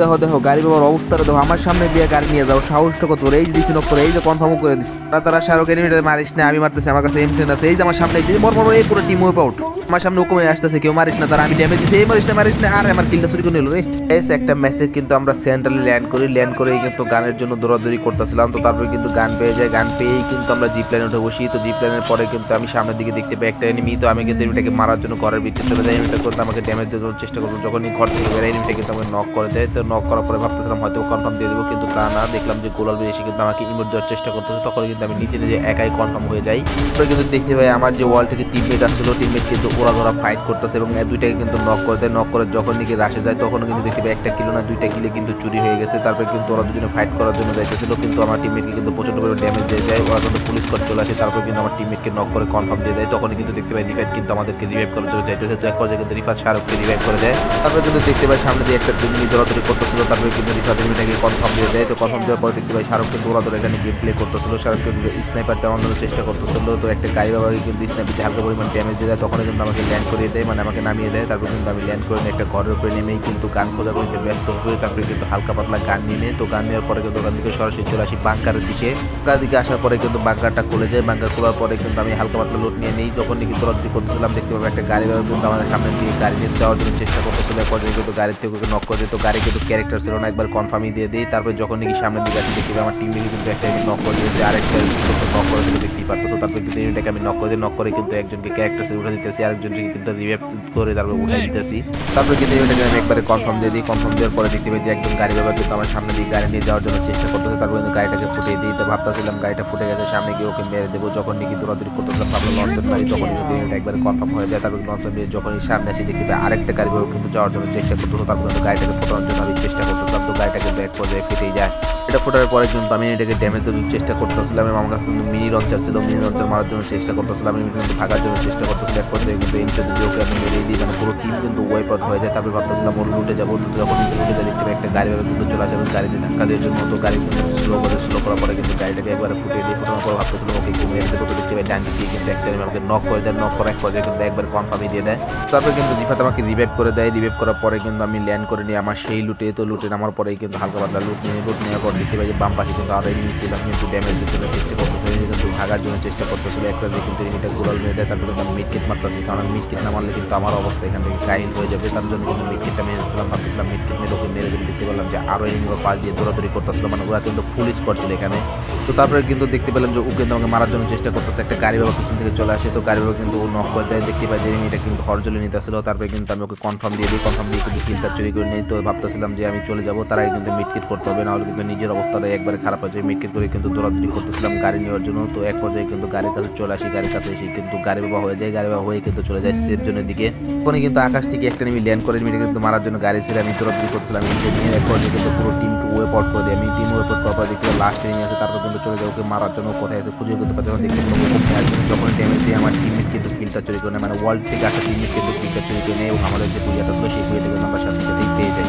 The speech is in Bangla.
দেখো দেখো গাড়ি বাবার অবস্থাটা দেখো। আমার সামনে দিয়ে গাড়ি নিয়ে যাও সাহসটা কত। এই দিছি নক করে এই যে কনফার্ম করে দিছি। তারা তারা শাহরুখ এনিমিটার মারিস না আমি মারতেছি আমার কাছে এম টেন আছে। এই যে আমার সামনে এসে মর, এই পুরো টিম ওয়েপ আউট আমার সামনে হুকুমে আসতেছে কেউ মারিস না তারা আমি ড্যামেজ দিছি। এই মারিস না মারিস না আর আমার কিলটা চুরি করে নিল রে। এস একটা মেসেজ কিন্তু আমরা সেন্ট্রালে ল্যান্ড করি ল্যান্ড করেই কিন্তু গানের জন্য দৌড়াদৌড়ি করতেছিলাম। তো তারপরে কিন্তু গান পেয়ে যায় গান পেয়েই কিন্তু আমরা জিপ লাইনে উঠে বসি। তো জিপ লাইনের পরে কিন্তু আমি সামনের দিকে দেখতে পাই একটা এনিমি তো আমি কিন্তু এনিমিটাকে মারার জন্য ঘরের ভিতরে চলে যাই এনিমিটা করতে আমাকে ড্যামেজ দেওয়ার চেষ্টা করব। যখনই ঘর থেকে বেরোয় এনিমিটা কিন্তু আমাকে নক করে দেয়। তো নক করার পরে ভাবতেছিলাম হয়তো কনফার্ম দিয়ে দেবো, কিন্তু তা না। দেখলাম যে গোলাল বেরিয়ে এসে কিন্তু আমাকে ইমোট দেওয়ার চেষ্টা করতেছে। তখন কিন্তু আমি নিজে নিজে একাই কনফার্ম হয়ে যাই। তারপরে কিন্তু দেখতে পাই আমার যে ওয়াল থেকে টিমমেট আসছিল টিমমেট কিন্তু ওরা ধরা ফাইট করতেছে এবং দুইটাকে কিন্তু নক করে দেয়। নক করে যখন নাকি রাশে যায় তখন কিন্তু দেখতে পাই একটা কিলো না, দুইটা কিলে কিন্তু চুরি হয়ে গেছে। তারপরে কিন্তু ওরা দুজনে ফাইট করার জন্য যাইতেছিল, কিন্তু আমার টিমমেটকে কিন্তু প্রচণ্ড পরিমাণে ড্যামেজ দিয়ে যায় ওরা কিন্তু পুলিশ করে চলে আসে, তারপর কিন্তু আমার টিমমেটকে নক করে কনফার্ম দিয়ে দেয়। তখন কিন্তু দেখতে পাই রিফাইট কিন্তু আমাদেরকে রিভাইভ করার জন্য যাইতেছে। তো এক পর্যায়ে কিন্তু রিফাত শাহরুখকে রিভাইভ করে দেয়। তারপরে কিন্তু দেখতে পাই সামনে দিয়ে একটা দুর্নীতি দৌড়াদৌড়ি করতেছিল তারপরে কিন্তু রিফাত এনিমিটাকে কনফার্ম দিয়ে দেয়। তো কনফার্ম দেওয়ার পরে দেখতে পাই শাহরুখ কিন্তু দৌড়াদৌড়ি এখানে গেম প্লে করতেছিল। শাহরুখ কিন্তু স্নাইপার চালানোর চেষ্টা করতেছিল। তো একটা গাড়ি বাবাকে কিন্তু স্নাইপার হালকা পরিমাণ ড্যামেজ দিয়ে দেয়। তখন কিন্তু আমাকে ল্যান্ড করিয়ে দেয় মানে আমাকে নামিয়ে দেয়। তারপর কিন্তু আমি ল্যান্ড করে একটা ঘরের উপরে নেমেই কিন্তু গান খোঁজা করতে ব্যস্ত হয়ে তারপরে কিন্তু হালকা পাতলা গান নিয়ে তো গান নেওয়ার পরে কিন্তু ওখান থেকে সরাসরি চলে আসি বাংকারের দিকে। বাংকার দিকে আসার পরে কিন্তু বাংকারটা খুলে যায়। বাঙ্কার খোলার পরে কিন্তু আমি হালকা পাতলা লোট নিয়ে নিই। যখন নাকি দৌড়াদৌড়ি করতেছিলাম দেখতে পাবো একটা গাড়ি বাবা কিন্তু আমাদের সামনে দিয়ে গাড়ি নিয়ে যাওয়ার জন্য চেষ্টা করতেছিল। এরপর কিন্তু গাড়ি থেকে নক করে দিত গাড়ি কিন্তু ক্যারেক্টার ছিল না একবার কনফার্মই দিয়ে দিই। তারপর যখন নাকি সামনের দিকে আসি দেখতে পাই আমার টিম কিন্তু একটা নক করে দিয়েছে। আরেকটা নক করে দিতে দেখতেই পারতেছো। তারপর কিন্তু এটাকে আমি নক করে দিই নক করে কিন্তু একজনকে ক্যারেক্টার ছিল উঠে দিতেছি আরেকজনকে কিন্তু রিভাইভ করে তারপর উঠে দিতেছি। তারপর কিন্তু এটাকে আমি একবারে কনফার্ম দিয়ে দিই। কনফার্ম দেওয়ার পরে দেখতে পাই যে একজন গাড়ি বাবা কিন্তু আমার সামনে দিয়ে গাড়ি নিয়ে যাওয়ার জন্য চেষ্টা করতেছে। তারপর কিন্তু গাড়িটাকে ফুটিয়ে দিই। তো ভাবতেছিলাম গাড়িটা ফুটে গেছে সামনে গিয়ে ওকে মেরে দেবো। যখন নাকি দৌড়াদৌড়ি করতেছিলাম ভাবলাম লঞ্চন মারি তখন কিন্তু এটা একবারে কনফার্ম হয়ে যায়। তারপর লঞ্চন দিয়ে যখনই সামনে আসি দেখতে পাই আরেকটা গাড়ি কিন্তু যাওয়ার জন্য চেষ্টা করতেছো। তারপর কিন্তু গাড়িটাকে ফোটানোর জন্য চেষ্টা করতেছিলাম, তো গাড়িটাকে এক পর্যায়ে ফেটেই যায়। এটা ফোটার পরে কিন্তু আমি এটাকে ড্যামেজ দেওয়ার চেষ্টা করতেছিলাম এবং আমার কিন্তু মিনি লঞ্চার ছিল। মিনি লঞ্চার মারার জন্য চেষ্টা করতেছিলাম, আমি কিন্তু ভাগার জন্য চেষ্টা করতেছিলাম। এক পর্যায়ে কিন্তু এমটা যদি ওকে আমি মেরে দিই মানে পুরো টিম কিন্তু ওয়াইপ আউট হয়ে যায়। তারপরে ভাবতেছিলাম ওর লুটে যাব যখন কিন্তু লুটে দেখতে একটা গাড়ি ভাবে কিন্তু চলে আসবে গাড়িতে ধাক্কা দেওয়ার জন্য তো গাড়ি কিন্তু স্লো করে স্লো করার পরে কিন্তু গাড়িটাকে একবারে ফুটিয়ে দিয়ে ফুটানোর পর ভাবতেছিলাম, ওকে, একটু মেরে দেবো দেখতে পাই ডান দিকে কিন্তু একটা আমাকে নক করে দেয় নক করার এক পর্যায়ে কিন্তু একবার কনফার্মই দিয়ে দেয়। তারপরে কিন্তু রিফাত আমাকে রিভাইভ করে দেয়। রিভাইভ করার পরে কিন্তু আমি ল্যান্ড করে নিই আমার সেই লুটে তো লুটে নামার পরেই কিন্তু হালকা পাতলা লুট নিয়ে লুট নেওয়ার পর দেখতে পাই যে বাম পাশে কিন্তু আরও এনিমি ছিল। কিন্তু ড্যামেজ দিতে চেষ্টা করতেছিল কিন্তু ভাগার জন্য চেষ্টা করতেছিল একটা কিন্তু এনিমিটা গোলাল মেরে দেয়, তারপরে কিন্তু আমি মিড কিট মারতেছি, কারণ আমি মিড কিট না মারলে কিন্তু আমার অবস্থা এখান থেকে কাহিল হয়ে যাবে। তার জন্য কিন্তু মিড কিটটা মেরে দিচ্ছিলাম, ভাবতেছিলাম মিড কিট মেরে ওকে মেরে দিলে দেখতে পেলাম যে আরও এনিমি পাশ দিয়ে দৌড়াদৌড়ি করতেছিল মানে ওরা কিন্তু ফুল স্কোয়াড ছিল এখানে। তো তারপরে কিন্তু দেখতে পেলাম যে ও কিন্তু আমাকে মারার জন্য চেষ্টা করতেছে। একটা গাড়ি বাবা পিছন থেকে চলে আসে, তো গাড়ি বাবা কিন্তু ও নক করে দেয়। দেখতে পাই যে এটা কিন্তু হরজলে নিতে আসলো তারপরে কিন্তু আমি ওকে কনফার্ম দিয়ে দিই কনফার্ম দিয়ে কিন্তু কিলটা চুরি করে নিই। তো ভাবতেছিলাম যে আমি চলে যাব, তার আগে কিন্তু মিটকিট করতে হবে। নাহলে কিন্তু নিজের অবস্থাটা একবারে খারাপ হয়ে যায়। মিটকিট করে কিন্তু দৌড়াদৌড়ি করতেছিলাম গাড়ি নেওয়ার জন্য। তো এক পর্যায়ে কিন্তু গাড়ির কাছে চলে আসি, গাড়ির কাছে এসে কিন্তু গাড়ি বাবা হয়ে যায়। গাড়ি বাবা হয়ে কিন্তু চলে যায় সেফ জোনের দিকে। ওখানে কিন্তু আকাশ থেকে একটা নেমে ল্যান্ড করে মিটে কিন্তু মারার জন্য গাড়ি ছেড়ে আমি দৌড়াদৌড়ি করতেছিলাম। এক পর্যায়ে কিন্তু পুরো টিমকে ওয়েপ আউট করে দিই আমি টিম ওয়েপ আউট করার পর দেখতে লাস্ট নেমে আছে, তারপর কিন্তু চলে যায়, ওকে মারার জন্য কোথায় আছে খুঁজে করতে পারছি। দেখতে যখন ড্যামেজ দিয়ে, আমার টিমের কিন্তু কিলটা চুরি করে নেয় মানে ওয়ার্ল্ড থেকে আসা টিমের কিন্তু কিলটা চুরি করে নেয় এবং আমাদের যে পুজোটা ছিল, সেই পুজো কিন্তু আমরা সাথে সাথেই পেয়ে যাই